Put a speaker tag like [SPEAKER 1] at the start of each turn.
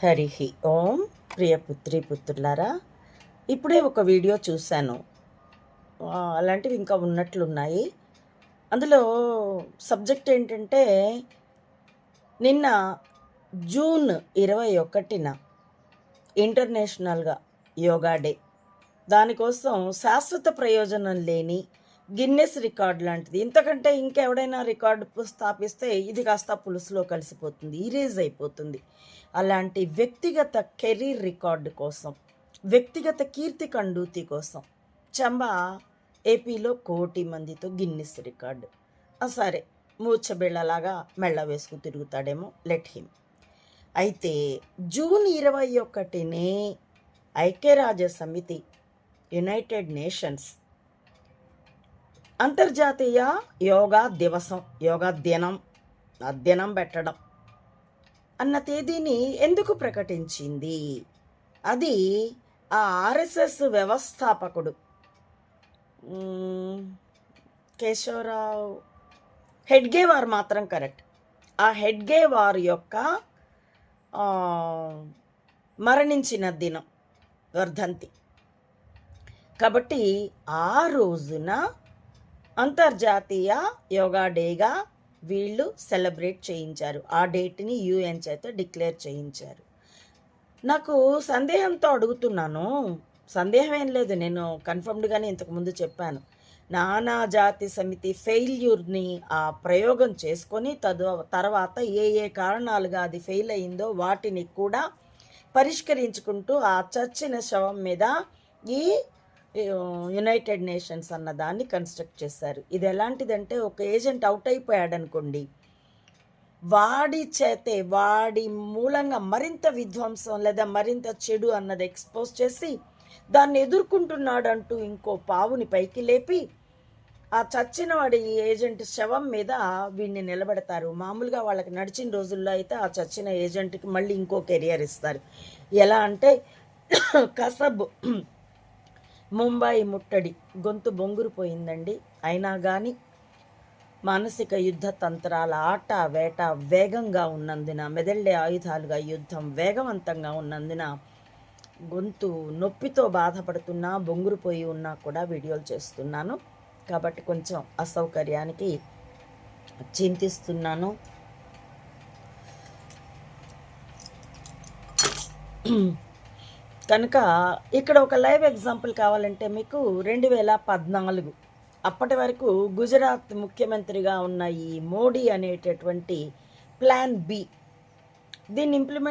[SPEAKER 1] హరి ఓం ప్రియ పుత్రి పుత్రులారా ఇప్పుడే ఒక వీడియో చూశాను. అలాంటివి ఇంకా ఉన్నట్లున్నాయి. అందులో సబ్జెక్ట్ ఏంటంటే నిన్న జూన్ ఇరవై ఒకటిన ఇంటర్నేషనల్గా యోగా డే. దానికోసం శాశ్వత ప్రయోజనం లేని గిన్నెస్ రికార్డ్ లాంటిది. ఇంతకంటే ఇంకెవడైనా రికార్డు స్థాపిస్తే ఇది కాస్త పులుసులో కలిసిపోతుంది ఇరేజ్ అయిపోతుంది. అలాంటి వ్యక్తిగత కెరీర్ రికార్డు కోసం వ్యక్తిగత కీర్తి కండూతి కోసం చంబా ఏపీలో కోటి మందితో గిన్నెస్ రికార్డు. ఆ సరే మూర్చబిళ్ళలాగా మెళ్ళ వేసుకు తిరుగుతాడేమో లెట్ హిమ్. అయితే జూన్ ఇరవై ఒకటినే ఐక్యరాజ్య సమితి యునైటెడ్ నేషన్స్ అంతర్జాతీయ యోగా దివసం యోగా దినం ఆ దినం పెట్టడం అన్న తేదీని ఎందుకు ప్రకటించింది? అది ఆ ఆర్ఎస్ఎస్ వ్యవస్థాపకుడు కేశవరావు హెడ్గే వారు మాత్రం కరెక్ట్. ఆ హెడ్గే వారు యొక్క మరణించిన దినం వర్ధంతి. కాబట్టి ఆ రోజున అంతర్జాతీయ యోగా డేగా వీళ్ళు సెలబ్రేట్ చేయించారు. ఆ డేట్ని యూఎన్ చేత డిక్లేర్ చేయించారు. నాకు సందేహంతో అడుగుతున్నాను. సందేహం ఏం లేదు. నేను కన్ఫర్మ్డ్గానే ఇంతకుముందు చెప్పాను. నానా జాతి సమితి ఫెయిల్యూర్ని ఆ ప్రయోగం చేసుకొని తదు తర్వాత ఏ ఏ కారణాలుగా అది ఫెయిల్ అయిందో వాటిని కూడా పరిష్కరించుకుంటూ ఆ చచ్చిన శవం మీద ఈ యునైటెడ్ నేషన్స్ అన్న దాన్ని కన్స్ట్రక్ట్ చేశారు. ఇది ఎలాంటిదంటే ఒక ఏజెంట్ అవుట్ అయిపోయాడు అనుకోండి వాడి చేతే వాడి మూలంగా మరింత విధ్వంసం లేదా మరింత చెడు అన్నది ఎక్స్పోజ్ చేసి దాన్ని ఎదుర్కొంటున్నాడు అంటూ ఇంకో పావుని పైకి లేపి ఆ చచ్చిన వాడి ఏజెంట్ శవం మీద వీడిని నిలబెడతారు. మామూలుగా వాళ్ళకి నడిచిన రోజుల్లో అయితే ఆ చచ్చిన ఏజెంట్కి మళ్ళీ ఇంకో కెరియర్ ఇస్తారు. ఎలా అంటే కసబ్ ముంబాయి ముట్టడి గొంతు బొంగురుపోయిందండి అయినా కానీ మానసిక యుద్ధ తంత్రాల ఆట వేట వేగంగా ఉన్నందున మెదళ్ళే ఆయుధాలుగా యుద్ధం వేగవంతంగా ఉన్నందున గొంతు నొప్పితో బాధపడుతున్నా బొంగురుపోయి ఉన్నా కూడా వీడియోలు చేస్తున్నాను. కాబట్టి కొంచెం అసౌకర్యానికి చింతిస్తున్నాను. కనుక ఇక్కడ ఒక లైవ్ ఎగ్జాంపుల్ కావాలంటే మీకు రెండు వేల పద్నాలుగు అప్పటి వరకు గుజరాత్ ముఖ్యమంత్రిగా ఉన్న ఈ మోడీ అనేటటువంటి ప్లాన్ బి. దీన్ని ఇంప్లిమెంట్